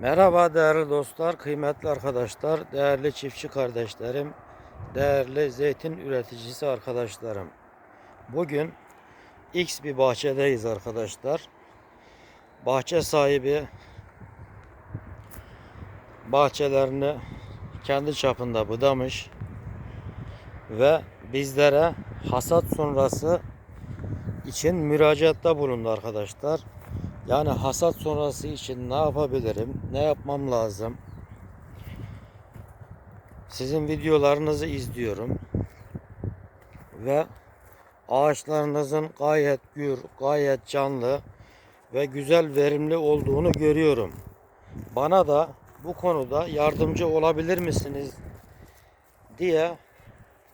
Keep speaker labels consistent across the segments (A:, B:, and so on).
A: Merhaba değerli dostlar, kıymetli arkadaşlar, değerli çiftçi kardeşlerim, değerli zeytin üreticisi arkadaşlarım. Bugün X bir bahçedeyiz arkadaşlar. Bahçe sahibi bahçelerini kendi çapında budamış ve bizlere hasat sonrası için müracaatta bulundu arkadaşlar. Yani hasat sonrası için ne yapabilirim? Ne yapmam lazım? Sizin videolarınızı izliyorum. Ve ağaçlarınızın gayet gür, gayet canlı ve güzel verimli olduğunu görüyorum. Bana da bu konuda yardımcı olabilir misiniz diye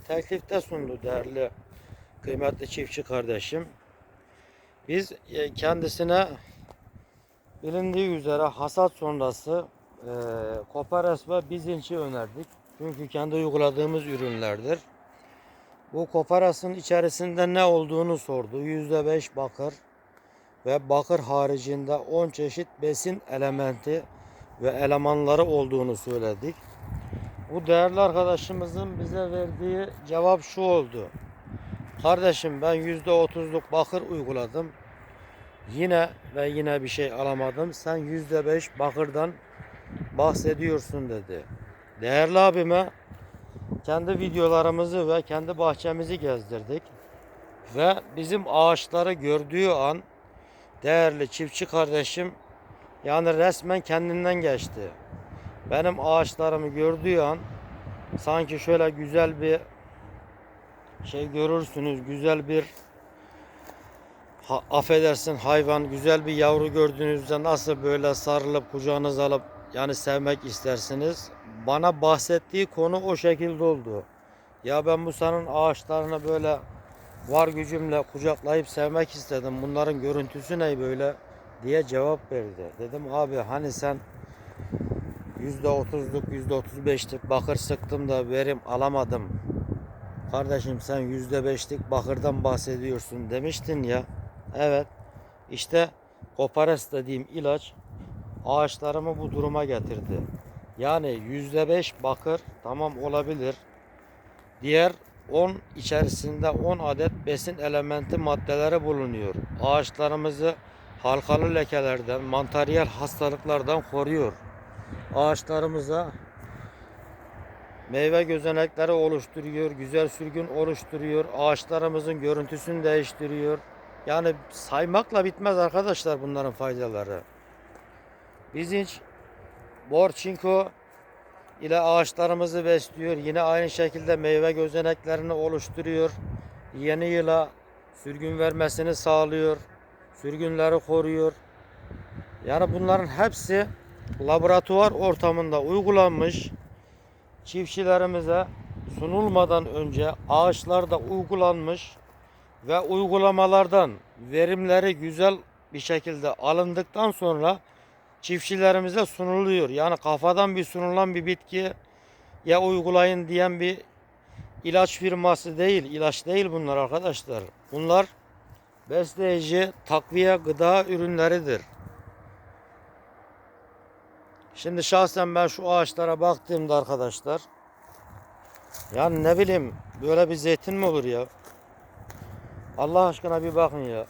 A: teklifte sundu değerli kıymetli çiftçi kardeşim. Biz e, kendisine bilindiği üzere hasat sonrası e, kopares ve bizinci önerdik. Çünkü kendi uyguladığımız ürünlerdir. Bu koparasın içerisinde ne olduğunu sordu. %5 bakır ve bakır haricinde 10 çeşit besin elementi ve elemanları olduğunu söyledik. Bu değerli arkadaşımızın bize verdiği cevap şu oldu. Kardeşim ben %30'luk bakır uyguladım. Yine ve yine bir şey alamadım. Sen %5 bakırdan bahsediyorsun dedi. Değerli abime kendi videolarımızı ve kendi bahçemizi gezdirdik. Ve bizim ağaçları gördüğü an değerli çiftçi kardeşim yani resmen kendinden geçti. Benim ağaçlarımı gördüğü an sanki şöyle güzel bir şey görürsünüz. Güzel bir affedersin hayvan güzel bir yavru gördüğünüzde nasıl böyle sarılıp kucağınıza alıp yani sevmek istersiniz. Bana bahsettiği konu o şekilde oldu. Ya ben bu senin ağaçlarını böyle var gücümle kucaklayıp sevmek istedim. Bunların görüntüsü ne böyle diye cevap verdi. Dedim abi hani sen %30'luk %35'lik bakır sıktım da verim alamadım. Kardeşim sen %5'lik bakırdan bahsediyorsun demiştin ya. Evet. İşte Kopares dediğim ilaç ağaçlarımı bu duruma getirdi. Yani %5 bakır tamam olabilir. Diğer 10 içerisinde 10 adet besin elementi maddeleri bulunuyor. Ağaçlarımızı halkalı lekelerden, mantariyel hastalıklardan koruyor. Ağaçlarımıza meyve gözenekleri oluşturuyor, güzel sürgün oluşturuyor, ağaçlarımızın görüntüsünü değiştiriyor. Yani saymakla bitmez arkadaşlar bunların faydaları. Bizinç, bor, çinko ile ağaçlarımızı besliyor. Yine aynı şekilde meyve gözeneklerini oluşturuyor. Yeni yıla sürgün vermesini sağlıyor. Sürgünleri koruyor. Yani bunların hepsi laboratuvar ortamında uygulanmış çiftçilerimize sunulmadan önce ağaçlarda uygulanmış ve uygulamalardan verimleri güzel bir şekilde alındıktan sonra çiftçilerimize sunuluyor. Yani kafadan bir sunulan bir bitki ya uygulayın diyen bir ilaç firması değil, ilaç değil bunlar arkadaşlar. Bunlar besleyici, takviye, gıda ürünleridir. Şimdi şahsen ben şu ağaçlara baktığımda arkadaşlar yani ne bileyim böyle bir zeytin mi olur ya? Allah aşkına bir bakın ya.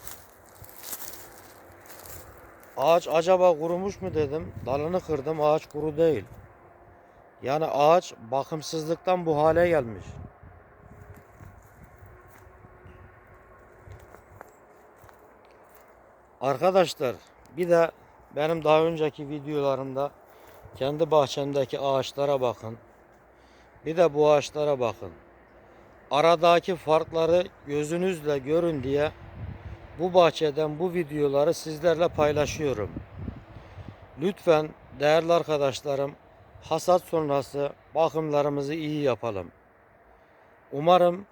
A: Ağaç acaba kurumuş mu dedim. Dalını kırdım ağaç kuru değil. Yani ağaç bakımsızlıktan bu hale gelmiş. Arkadaşlar bir de benim daha önceki videolarımda kendi bahçemdeki ağaçlara bakın. Bir de bu ağaçlara bakın. Aradaki farkları gözünüzle görün diye bu bahçeden bu videoları sizlerle paylaşıyorum. Lütfen değerli arkadaşlarım hasat sonrası bakımlarımızı iyi yapalım. Umarım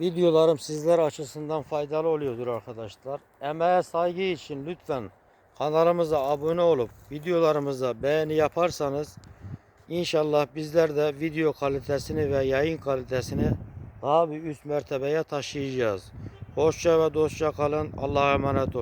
A: videolarım sizler açısından faydalı oluyordur arkadaşlar. Emeğe saygı için lütfen kanalımıza abone olup videolarımıza beğeni yaparsanız inşallah bizler de video kalitesini ve yayın kalitesini daha bir üst mertebeye taşıyacağız. Hoşça ve dostça kalın. Allah'a emanet olun.